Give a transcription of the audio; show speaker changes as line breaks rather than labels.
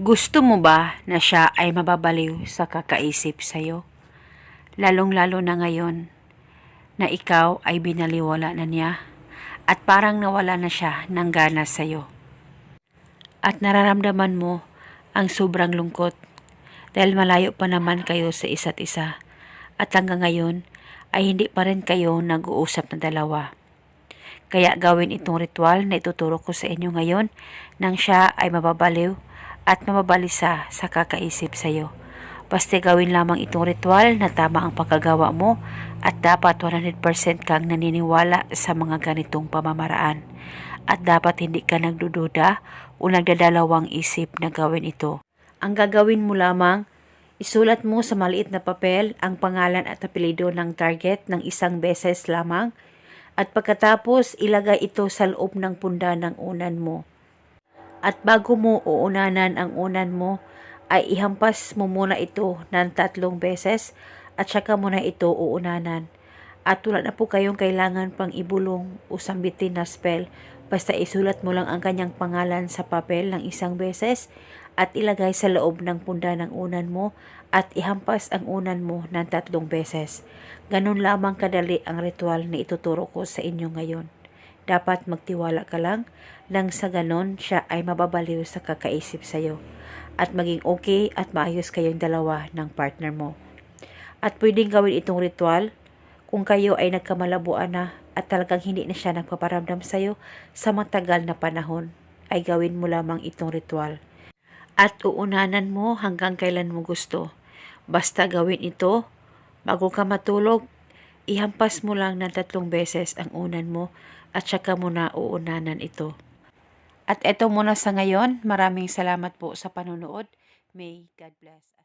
Gusto mo ba na siya ay mababaliw sa kakaisip sa'yo? Lalong-lalo na ngayon na ikaw ay binaliwala na niya at parang nawala na siya ng gana sa'yo. At nararamdaman mo ang sobrang lungkot dahil malayo pa naman kayo sa isa't isa at hanggang ngayon ay hindi pa rin kayo nag-uusap na dalawa. Kaya gawin itong ritual na ituturo ko sa inyo ngayon nang siya ay mababaliw at mababalisa sa kakaisip sa iyo. Basta gawin lamang itong ritual na tama ang pagkagawa mo at dapat 100% kang naniniwala sa mga ganitong pamamaraan. At dapat hindi ka nagdududa o nagdadalawang isip na gawin ito. Ang gagawin mo lamang, isulat mo sa maliit na papel ang pangalan at apelido ng target ng isang beses lamang at pagkatapos ilagay ito sa loob ng punda ng unan mo. At bago mo uunanan ang unan mo, ay ihampas mo muna ito ng tatlong beses at saka mo na ito uunanan. At wala na po kayong kailangan pang ibulong o sambitin na spell. Basta isulat mo lang ang kanyang pangalan sa papel ng isang beses at ilagay sa loob ng punda ng unan mo at ihampas ang unan mo ng tatlong beses. Ganun lamang kadali ang ritual na ituturo ko sa inyo ngayon. Dapat magtiwala ka lang nang sa ganon siya ay mababaliw sa kakaisip sa'yo at maging okay at maayos kayong dalawa ng partner mo. At pwedeng gawin itong ritual kung kayo ay nagkamalabuan na at talagang hindi na siya nagpaparamdam sa'yo sa matagal na panahon ay gawin mo lamang itong ritual. At uunanan mo hanggang kailan mo gusto. Basta gawin ito, bago ka matulog, ihampas mo lang ng tatlong beses ang unan mo at saka mo na uunanan ito. At eto muna sa ngayon, maraming salamat po sa panonood. May God bless.